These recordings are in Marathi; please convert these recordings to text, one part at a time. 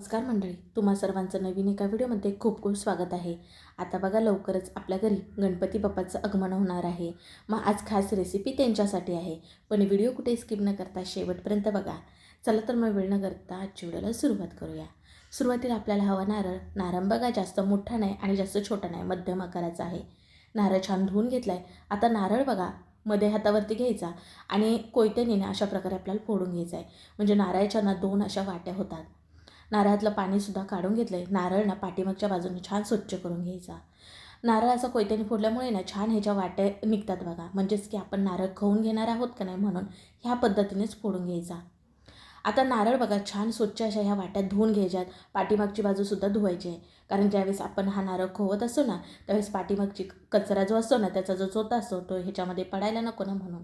नमस्कार मंडळी तुम्हा सर्वांचं नवीन एका व्हिडिओमध्ये खूप खूप स्वागत आहे. आता बघा लवकरच आपल्या घरी गणपती बाप्पाचं आगमन होणार आहे. मग आज खास रेसिपी त्यांच्यासाठी आहे. पण व्हिडिओ कुठे स्किप न करता शेवटपर्यंत बघा. चला तर मग वेळ न करता आजच्या व्हिडिओला सुरुवात करूया. सुरुवातीला आपल्याला हवा नारळ. नारळ बघा जास्त मोठा नाही आणि जास्त छोटा नाही मध्यम आकाराचा आहे. नारळ छान धुवून घेतला आहे आता नारळ बघा मध्ये हातावरती घ्यायचा आणि कोयत्याने अशा प्रकारे आपल्याला फोडून घ्यायचा आहे. म्हणजे नारळाच्या ना दोन अशा वाट्या होतात. नारळातलं पाणीसुद्धा काढून घेतलं आहे नारळ ना पाठीमागच्या बाजूने छान स्वच्छ करून घ्यायचा. नारळ असं कोयत्याने फोडल्यामुळे ना छान ह्याच्या वाट्या निघतात बघा. म्हणजेच की आपण नारळ खाऊन घेणार आहोत का नाही म्हणून ह्या पद्धतीनेच फोडून घ्यायचा. आता नारळ बघा छान स्वच्छ अशा ह्या वाट्यात धुवून घ्यायच्यात. पाठीमागची बाजूसुद्धा धुवायची आहे. कारण ज्यावेळेस आपण हा नारळ खोवत असतो ना त्यावेळेस पाठीमागची कचरा जो असतो ना त्याचा जो चोथा असतो तो ह्याच्यामध्ये पडायला नको ना म्हणून.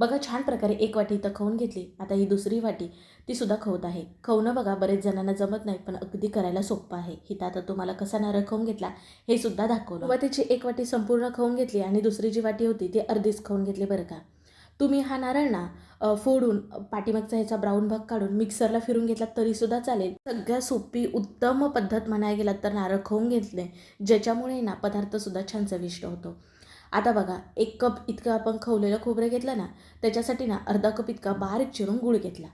बघा छान प्रकारे एक वाटी इथं खाऊन घेतली. आता ही दुसरी वाटी ती सुद्धा खवत आहे. खवणं बघा बरेच जणांना जमत नाही पण अगदी करायला सोपं आहे. हिता आता तुम्हाला कसा नारळ खाऊन घेतला हे सुद्धा दाखवलं. व त्याची एक वाटी संपूर्ण खाऊन घेतली आणि दुसरी जी वाटी होती ती अर्धीच खाऊन घेतली बरं का. तुम्ही हा नारळ ना फोडून पाठीमागचा ह्याचा ब्राऊन भाग काढून मिक्सरला फिरून घेतला तरीसुद्धा चालेल. सगळ्या सोपी उत्तम पद्धत म्हणायला गेलात तर नारळ खाऊन घेतले ज्याच्यामुळे ना पदार्थसुद्धा छान चविष्ट होतो. आता बघा एक कप इतकं आपण खवलेलं खोबरं घेतलं ना त्याच्यासाठी ना अर्धा कप इतका बारीक चिरून गुळ घेतला.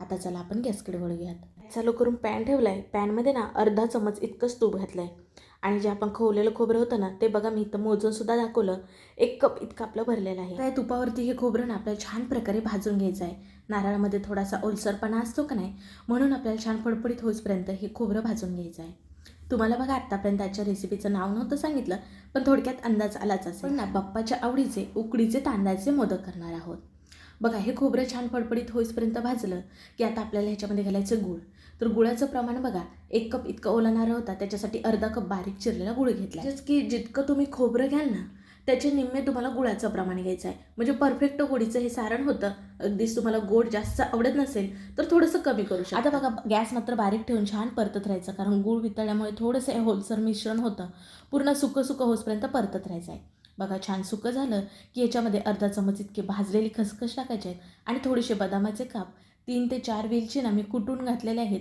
आता चला आपण गॅसकडे वळूयात चालू करून पॅन ठेवला आहे पॅनमध्ये ना अर्धा चमच इतकंच तूप घातलं आहे आणि जे आपण खवलेलं खोबरं होतं ना ते बघा मी इथं मोजून सुद्धा दाखवलं. एक कप इतकं आपलं भरलेलं आहे. त्या तुपावरती हे खोबरं ना आपल्याला छान प्रकारे भाजून घ्यायचं आहे नारळामध्ये थोडासा ओलसरपणा असतो का नाही म्हणून आपल्याला छान फडफडीत होईपर्यंत हे खोबरं भाजून घ्यायचं आहे तुम्हाला बघा आत्तापर्यंत आजच्या रेसिपीचं नाव नव्हतं सांगितलं पण थोडक्यात अंदाज आलाच असेल. पण ना. बाप्पाच्या आवडीचे उकडीचे तांदळाचे मोदक करणार आहोत. बघा हे खोबरं छान फडफडीत होईपर्यंत भाजलं की आता आपल्याला ह्याच्यामध्ये घालायचं गूळ. तर गुळाचं प्रमाण बघा एक कप इतकं ओला नारळ होता त्याच्यासाठी अर्धा कप बारीक चिरलेला गुळ घेतला की जितकं तुम्ही खोबरं घ्याल ना त्याचे निम्मे तुम्हाला गुळाचं प्रमाण घ्यायचं आहे. म्हणजे परफेक्ट गोडीचं हे सारण होतं. अगदीच तुम्हाला गोड जास्त आवडत नसेल तर थोडंसं कमी करू शकता. आता बघा गॅस मात्र बारीक ठेवून छान परतत राहायचं कारण गूळ वितळल्यामुळे थोडंसं हे होलसर मिश्रण होतं. पूर्ण सुकं सुकं होसपर्यंत परतत राहायचं आहे. बघा छान सुकं झालं की याच्यामध्ये अर्धा चमच इतके भाजलेली खसखस टाकायचे आहेत आणि थोडेसे बदामाचे काप तीन ते चार वेलची ना मी कुटून घातलेले आहेत.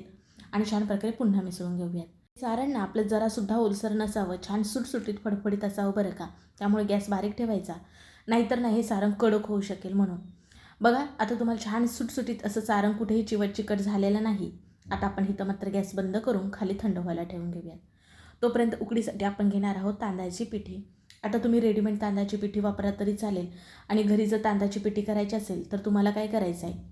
आणि छान प्रकारे पुन्हा मिसळून घेऊयात. सारण ना आपलं जरासुद्धा ओलसर नसावं छान सुटसुटीत फडफडीत असावं बरं का? त्यामुळे गॅस बारीक ठेवायचा. नाहीतर नाही हे सारण कडक होऊ शकेल म्हणून. बघा आता तुम्हाला छान सुटसुटीत असं सारण कुठेही चिवट चिकट झालेलं नाही. आता आपण इथं मात्र गॅस बंद करून खाली थंड व्हायला ठेवून घेऊयात तोपर्यंत उकडीसाठी आपण घेणार आहोत तांदळाची पिठी. आता तुम्ही रेडीमेड तांदळाची पिठी वापरा तरी चालेल. आणि घरी जर तांदळाची पिठी करायची असेल तर तुम्हाला काय करायचं आहे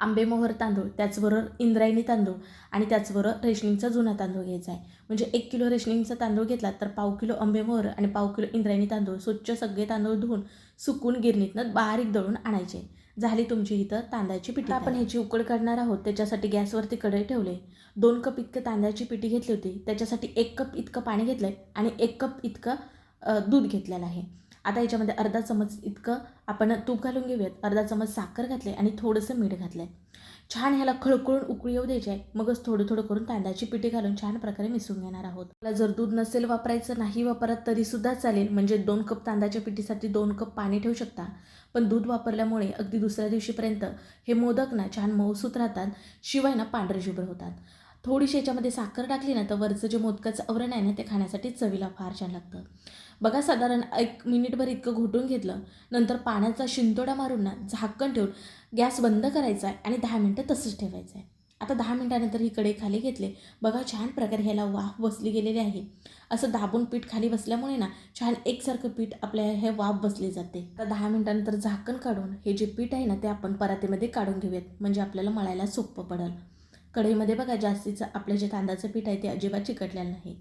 आंबेमोहर तांदूळ त्याचबरोबर इंद्रायणी तांदूळ आणि त्याचबरोबर रेशनिंगचा जुना तांदूळ घ्यायचा आहे. म्हणजे एक किलो रेशनिंगचा तांदूळ घेतला तर पाव किलो आंबेमोहर आणि पाव किलो इंद्रायणी तांदूळ स्वच्छ सगळे तांदूळ धुवून सुकून गिरणीतनं बारीक दळून आणायचे. झाली तुमची इथं तांदळाची पिठी आपण ह्याची उकड काढणार आहोत. त्याच्यासाठी गॅसवरती कढई ठेवले. दोन कप इतकं तांदळाची पिठी घेतली होती. त्याच्यासाठी एक कप इतकं पाणी घेतलं आहे आणि एक कप इतकं दूध घेतलेलं आहे. आता याच्यामध्ये अर्धा चमच इतकं आपण तूप घालून घेऊयात. अर्धा चमच साखर घातले आणि थोडंसं मीठ घातलं आहे छान ह्याला खळखळून उकळी येऊ द्यायची आहे. मगच थोडं थोडं करून तांदळाची पिठी घालून छान प्रकारे मिसळून घेणार आहोत. मला जर दूध नसेल वापरायचं नाही वापरत तरीसुद्धा चालेल. म्हणजे दोन कप तांदळाच्या पिठीसाठी दोन कप पाणी ठेवू शकता. पण दूध वापरल्यामुळे अगदी दुसऱ्या दिवशीपर्यंत हे मोदक ना छान मऊसूत राहतात. शिवाय ना पांढरे शुभ्र होतात. थोडीशी याच्यामध्ये साखर टाकली ना तर वरचं जे मोदकाचं आवरण आहे ना ते खाण्यासाठी चवीला फार छान लागतं. बघा साधारण एक मिनिटभर इतकं घोटून घेतलं नंतर पाण्याचा शिंतोडा मारून ना झाकण ठेवून गॅस बंद करायचा आहे आणि दहा मिनटं तसंच ठेवायचं आहे. आता दहा मिनटानंतर ही कढई खाली घेतले बघा छान प्रकारे ह्याला वाफ बसली गेलेली आहे. असं दाबून पीठ खाली बसल्यामुळे ना छान एकसारखं पीठ आपल्या हे वाफ बसली जाते. तर दहा मिनटानंतर झाकण काढून हे जे पीठ आहे ना ते आपण परातीमध्ये काढून घेऊयात म्हणजे आपल्याला मळायला सोपं पडेल. कढईमध्ये बघा जास्तीचं आपलं जे तांदळाचं पीठ आहे ते अजिबात चिकटलेलं नाही.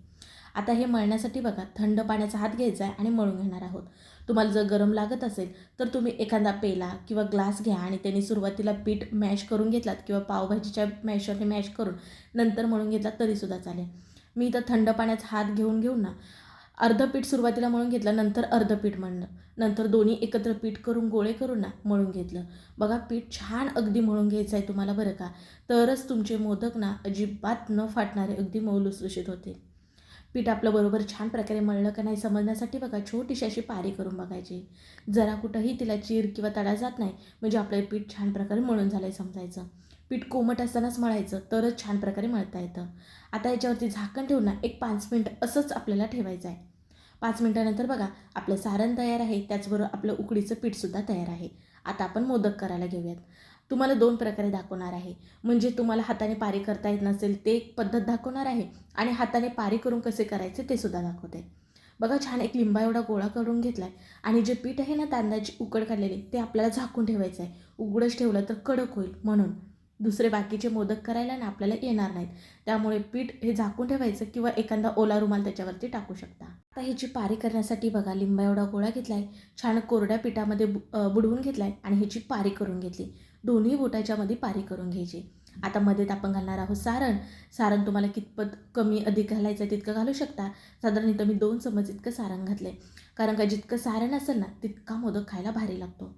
आता हे मळण्यासाठी बघा थंड पाण्याचा हात घ्यायचा आहे आणि मळून घेणार आहोत. तुम्हाला जर गरम लागत असेल तर तुम्ही एखादा पेला किंवा ग्लास घ्या आणि त्यांनी सुरुवातीला पीठ मॅश करून घेतलात किंवा पावभाजीच्या मॅशरने मॅश करून नंतर मळून घेतलात तरीसुद्धा चालेल. मी इथं थंड पाण्याचा हात घेऊन घेऊन ना अर्ध पीठ सुरुवातीला मळून घेतलं नंतर अर्ध पीठ मळलं. नंतर दोन्ही एकत्र पीठ करून गोळे करून ना मळून घेतलं. बघा पीठ छान अगदी मळून घ्यायचं आहे तुम्हाला बरं का? तरच तुमचे मोदक ना अजिबात न फाटणारे अगदी मऊ होतील. होते पीठ आपलं बरोबर छान प्रकारे मळलं का नाही समजण्यासाठी बघा छोटीशी अशी पारी करून बघायची. जरा कुठंही तिला चीर किंवा तडा जात नाही म्हणजे आपलं पीठ छान प्रकारे मळून झालं आहे समजायचं. पीठ कोमट असतानाच मळायचं तरच छान प्रकारे मळता येतं. आता याच्यावरती झाकण ठेवून ना एक पाच मिनटं असंच आपल्याला ठेवायचं आहे. पाच मिनटानंतर बघा आपलं सारण तयार आहे त्याचबरोबर आपलं उकडीचं पीठसुद्धा तयार आहे. आता आपण मोदक करायला घेऊयात. तुम्हाला दोन प्रकारे दाखवणार आहे. म्हणजे तुम्हाला हाताने पारी करता येत नसेल ते एक पद्धत दाखवणार आहे आणि हाताने पारी करून कसे करायचे ते सुद्धा दाखवते. बघा छान एक लिंबा एवढा गोळा करून घेतला आहे आणि जे पीठ आहे ना तांदळाची उकड काढलेली ते आपल्याला झाकून ठेवायचं आहे उघडच ठेवलं तर कडक होईल म्हणून. दुसरे बाकीचे मोदक करायला ना आपल्याला येणार नाहीत. त्यामुळे पीठ हे झाकून ठेवायचं किंवा एखादा ओला रुमाल त्याच्यावरती टाकू शकता. आता ह्याची पारी करण्यासाठी बघा लिंबा एवढा गोळा घेतला आहे छान कोरड्या पिठामध्ये बु बुडवून घेतला आहे आणि ह्याची पारी करून घेतली. दोन्ही बोटाच्या मध्ये पारी करून घ्यायची. आता मध्येत आपण घालणार आहोत सारण. सारण तुम्हाला कितपत कमी अधिक घालायचं आहे तितकं घालू शकता. साधारण इथं मी दोन चमच इतकं सारण घातलं कारण का जितकं सारण असेल ना तितका मोदक खायला भारी लागतो.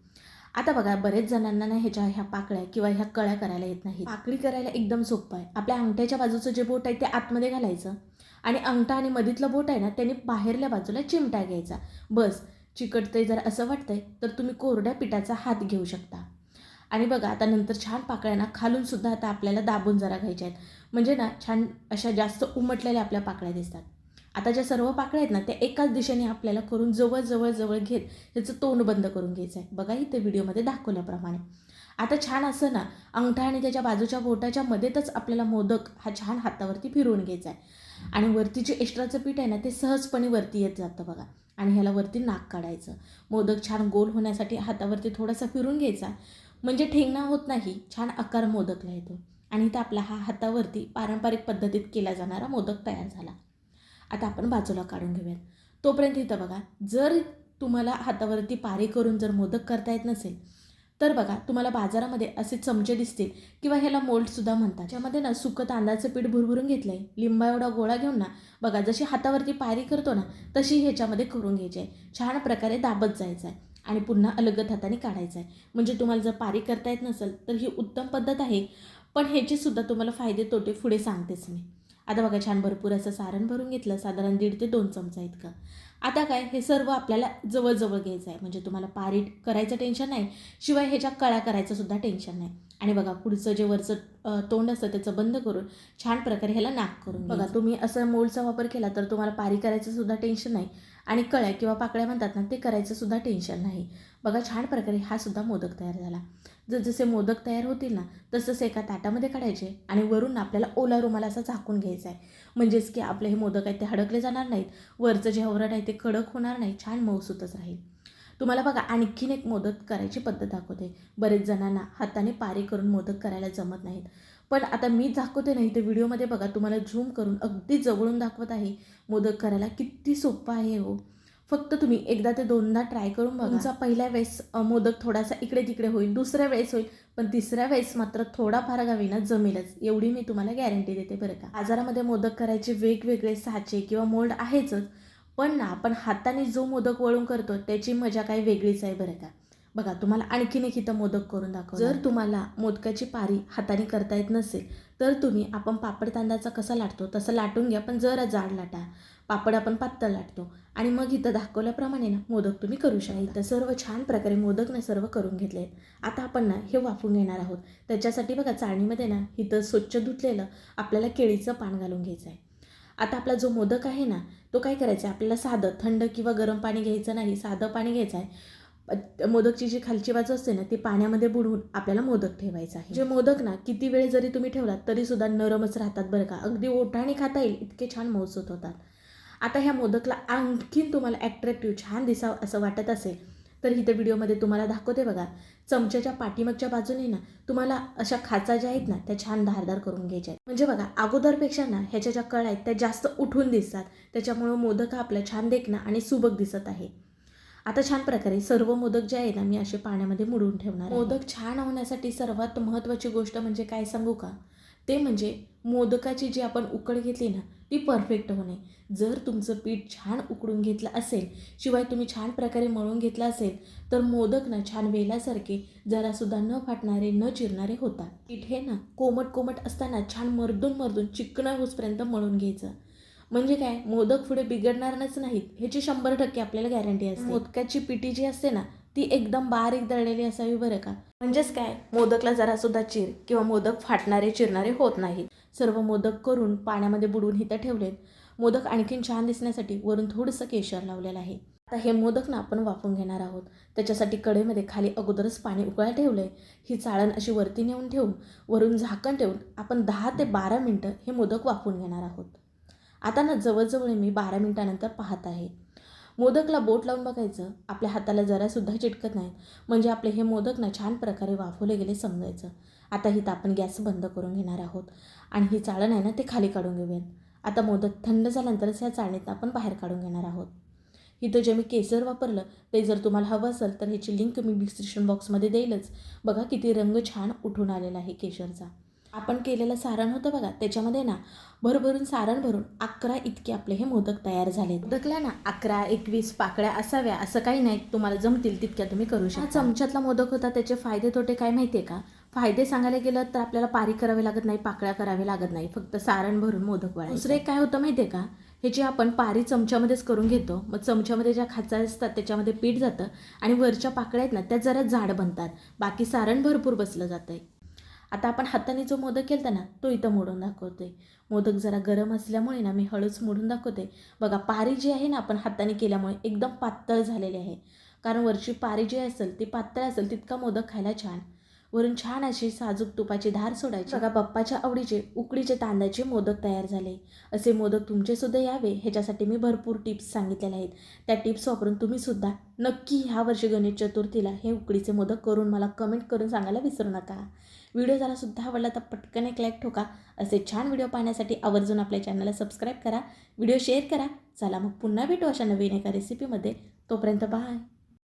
आता बघा बरेच जणांना ना ह्याच्या ह्या पाकळ्या किंवा ह्या कळ्या करायला येत नाही पाकळी करायला एकदम सोपं आहे. आपल्या अंगठ्याच्या बाजूचं जे बोट आहे ते आतमध्ये घालायचं. आणि अंगठा आणि मधीतलं बोट आहे ना त्याने बाहेरल्या बाजूला चिमटा घ्यायचा. बस चिकटतंय जर असं वाटतंय तर तुम्ही कोरड्या पिठाचा हात घेऊ शकता. आणि बघा आता नंतर छान पाकळ्या ना खालून सुद्धा आता आपल्याला दाबून जरा घ्यायच्या आहेत. म्हणजे ना छान अशा जास्त उमटलेल्या आपल्या पाकळ्या दिसतात. आता ज्या सर्व पाकळ्या आहेत ना त्या एकाच दिशेने आपल्याला करून जवळ जवळ जवळ घेत त्याचं तोंड बंद करून घ्यायचं आहे. बघा इथे व्हिडिओमध्ये दाखवल्याप्रमाणे. आता छान असं ना अंगठा आणि त्याच्या बाजूच्या बोटाच्या मध्येच आपल्याला मोदक हा छान हातावरती फिरवून घ्यायचा आहे. आणि वरती जे एक्स्ट्राचं पीठ आहे ना ते सहजपणे वरती येत जातं बघा. आणि ह्याला वरती नाक काढायचं. मोदक छान गोल होण्यासाठी हातावरती थोडासा फिरून घ्यायचा. म्हणजे ठेंगणा होत नाही छान आकार मोदकला येतो. आणि इथं आपला हा हातावरती पारंपरिक पद्धतीत केला जाणारा मोदक तयार झाला. आता आपण बाजूला काढून घेऊयात. तोपर्यंत इथं बघा जर तुम्हाला हातावरती पारी करून जर मोदक करता येत नसेल तर बघा तुम्हाला बाजारामध्ये असे चमचे दिसतील किंवा ह्याला मोल्डसुद्धा म्हणतात. ज्यामध्ये ना सुकं तांदळाचं पीठ भुरभुरून घेतलं आहे लिंबा एवढा गोळा घेऊन ना बघा जशी हातावरती पारी करतो ना तशी ह्याच्यामध्ये करून घ्यायची आहे. छान प्रकारे दाबत जायचं आहे. आणि पुन्हा अलगद हाताने काढायचं आहे म्हणजे तुम्हाला जर पारी करता येत नसेल तर ही उत्तम पद्धत आहे. पण ह्याचेसुद्धा तुम्हाला फायदे तोटे पुढे सांगतेच मी. आता बघा छान भरपूर असं सारण भरून घेतलं. साधारण दीड ते दोन चमचा इतकं. आता काय हे सर्व आपल्याला जवळजवळ घ्यायचं आहे. म्हणजे तुम्हाला पारी करायचं टेन्शन नाही शिवाय ह्याच्या कळ्या करायचं सुद्धा टेन्शन नाही. आणि बघा पुढचं जे वरचं तोंड असतं त्याचं बंद करून छान प्रकारे ह्याला नाक करून बघा तुम्ही असं मोलचा वापर केला तर तुम्हाला पारी करायचं सुद्धा टेन्शन नाही. आणि कळ्या किंवा पाकळ्या म्हणतात ना ते करायचं सुद्धा टेन्शन नाही. बघा छान प्रकारे हा सुद्धा मोदक तयार झाला. जर जसे मोदक तयार होतील ना तसंच एका ताटामध्ये काढायचे आणि वरून आपल्याला ओला रुमाला असा झाकून घ्यायचा आहे म्हणजेच की आपले हे मोदक आहेत ते हडकले जाणार नाहीत वरचं जे आवरण आहे ते कडक होणार नाही छान मऊसूतच राहील. तुम्हाला बघा आणखीन एक मोदक करायची पद्धत दाखवते. बरेच जणांना हाताने पारी करून मोदक करायला जमत नाहीत. पण आता मी दाखवते नाही तर व्हिडिओमध्ये बघा तुम्हाला झूम करून अगदी जवळून दाखवत आहे मोदक करायला. किती सोपं आहे हो. फक्त तुम्ही एकदा ते दोनदा ट्राय करून बघा. तुमचा पहिल्या वेळेस मोदक थोडासा इकडे तिकडे होईल दुसऱ्या वेळेस होईल पण तिसऱ्या वेळेस मात्र थोडाफार गावीना जमेलच. एवढी मी तुम्हाला गॅरंटी देते बरं का. बाजारामध्ये मोदक करायचे वेगवेगळे साचे किंवा मोल्ड आहेतच पण ना आपण हाताने जो मोदक वळून करतो त्याची मजा काही वेगळीच आहे बरं का. बघा तुम्हाला आणखीन एक इथं मोदक करून दाखव जर तुम्हाला मोदकाची पारी हाताने करता येत नसेल तर तुम्ही आपण पापड तांदळाचा कसा लाटतो तसं लाटून घ्या पण जरा जाड लाटा. पापड आपण पातळ लाटतो. आणि मग इथं दाखवल्याप्रमाणे ना मोदक तुम्ही करू शकता इथं सर्व छान प्रकारे मोदक ना सर्व करून घेतले आहेत आता आपण ना हे वाफवून घेणार आहोत. त्याच्यासाठी बघा चाळणीमध्ये ना इथं स्वच्छ धुतलेलं आपल्याला केळीचं पान घालून घ्यायचं आहे. आता आपला जो मोदक आहे ना तो काय करायचा आहे? आपल्याला साधं थंड किंवा गरम पाणी घ्यायचं नाही साधं पाणी घ्यायचं आहे. मोदकची जी खालची बाजू असते ना ती पाण्यामध्ये बुडवून आपल्याला मोदक ठेवायचं आहे. जे मोदक ना किती वेळ जरी तुम्ही ठेवलात तरी सुद्धा नरमच राहतात बरं का. अगदी ओठाने खाता येईल इतके छान मौसूत होतात. आता ह्या मोदकला आणखीन तुम्हाला ॲट्रॅक्टिव्ह छान दिसावं असं वाटत असेल तर इथं व्हिडिओमध्ये तुम्हाला दाखवते बघा. चमच्याच्या पाठीमागच्या बाजूने ना तुम्हाला अशा खाचा ज्या आहेत ना त्या छान धारदार करून घ्यायच्या आहेत. म्हणजे बघा अगोदरपेक्षा ना ह्याच्या ज्या कळा आहेत त्या जास्त उठून दिसतात. त्याच्यामुळं मोदक हा आपला छान देखणं आणि सुबक दिसत आहे. आता छान प्रकारे सर्व मोदक जे आहे ना मी असे पाण्यामध्ये मुडून ठेवणार मोदक छान होण्यासाठी सर्वात महत्त्वाची गोष्ट म्हणजे काय सांगू का? ते म्हणजे मोदकाची जी आपण उकड घेतली ना ती परफेक्ट होणे. जर तुमचं पीठ छान उकडून घेतलं असेल शिवाय तुम्ही छान प्रकारे मळून घेतलं असेल तर मोदक ना छान वेलासारखे जरासुद्धा न फाटणारे न चिरणारे होतात. पीठ हे ना कोमट कोमट असताना छान मर्दून मर्दून चिकणं होसपर्यंत मळून घ्यायचं. म्हणजे काय? मोदक पुढे बिघडणारच नाहीत. ह्याची शंभर टक्के आपल्याला गॅरंटी असते. मोदकाची पिठी जी असते ना ती एकदम बारीक दळलेली असावी बरं का. म्हणजेच काय? मोदकला जरासुद्धा चिर किंवा मोदक फाटणारे चिरणारे होत नाहीत सर्व मोदक करून पाण्यामध्ये बुडवून इथं ठेवलेत. मोदक आणखीन छान दिसण्यासाठी वरून थोडंसं केशर लावलेलं आहे. आता हे मोदक ना आपण वाफवून घेणार आहोत. त्याच्यासाठी कढईमध्ये खाली अगोदरच पाणी उकळायला ठेवलं आहे ही चाळण अशी वरती नेऊन ठेवून वरून झाकण ठेवून आपण दहा ते बारा मिनटं हे मोदक वाफवून घेणार आहोत. आता ना जवळजवळ मी बारा मिनटानंतर पाहत आहे. मोदकला बोट लावून बघायचं. आपल्या हाताला जरासुद्धा चिटकत नाहीत. म्हणजे आपले हे मोदक ना छान प्रकारे वाफवले गेले समजायचं. आता हिथं आपण गॅस बंद करून घेणार आहोत. आणि ही चाळण आहे ना ते खाली काढून घेऊयात. आता मोदक थंड झाल्यानंतरच ह्या चाळणीत आपण बाहेर काढून घेणार आहोत. इथं जे मी केसर वापरलं ते जर तुम्हाला हवं असेल तर ह्याची लिंक मी डिस्क्रिप्शन बॉक्समध्ये देईलच. बघा किती रंग छान उठून आलेला आहे केशरचा आपण केलेलं सारण होतं बघा त्याच्यामध्ये ना भरभरून सारण भरून अकरा इतके आपले हे मोदक तयार झाले मोदकला ना अकरा एकवीस पाकळ्या असाव्या असं काही नाही तुम्हाला जमतील तितक्या तुम्ही करू शकता. हा चमच्यातला मोदक होता त्याचे फायदे तोटे काय माहिती आहे का? फायदे सांगायला गेलं तर आपल्याला पारी करावे लागत नाही पाकळ्या करावे लागत नाही फक्त सारण भरून मोदक दुसरं एक काय होतं माहिती आहे का ह्याची आपण पारी चमच्यामध्येच करून घेतो मग चमच्यामध्ये ज्या खाचा असतात त्याच्यामध्ये पीठ जातं आणि वरच्या पाकळ्या आहेत ना त्या जरा जाड बनतात. बाकी सारण भरपूर बसलं जातं आहे आता आपण हाताने जो मोदक केला ना तो इथं मोडून दाखवते मोदक जरा गरम असल्यामुळे ना मी हळूच मोडून दाखवते बघा पारी जी आहे ना आपण हाताने केल्यामुळे एकदम पातळ झालेली आहे. कारण वरची पारी जी असेल ती पातळ असेल तितका मोदक खायला छान. वरून छान अशी साजूक तुपाची धार सोडायची. बघा बाप्पाच्या आवडीचे उकडीचे तांदळाचे मोदक तयार झाले. असे मोदक तुमचे सुद्धा यावे ह्याच्यासाठी मी भरपूर टिप्स सांगितलेल्या आहेत. त्या टिप्स वापरून तुम्ही सुद्धा नक्की ह्या वर्षी गणेश चतुर्थीला हे उकडीचे मोदक करून मला कमेंट करून सांगायला विसरू नका. व्हिडिओ जरा सुद्धा आवडला तर पटकन एक लाईक ठोका. असे छान व्हिडिओ पाहण्यासाठी आवर्जून आपल्या चॅनलला सबस्क्राईब करा. व्हिडिओ शेअर करा. चला मग पुन्हा भेटू अशा नवीन एका रेसिपीमध्ये तोपर्यंत बाय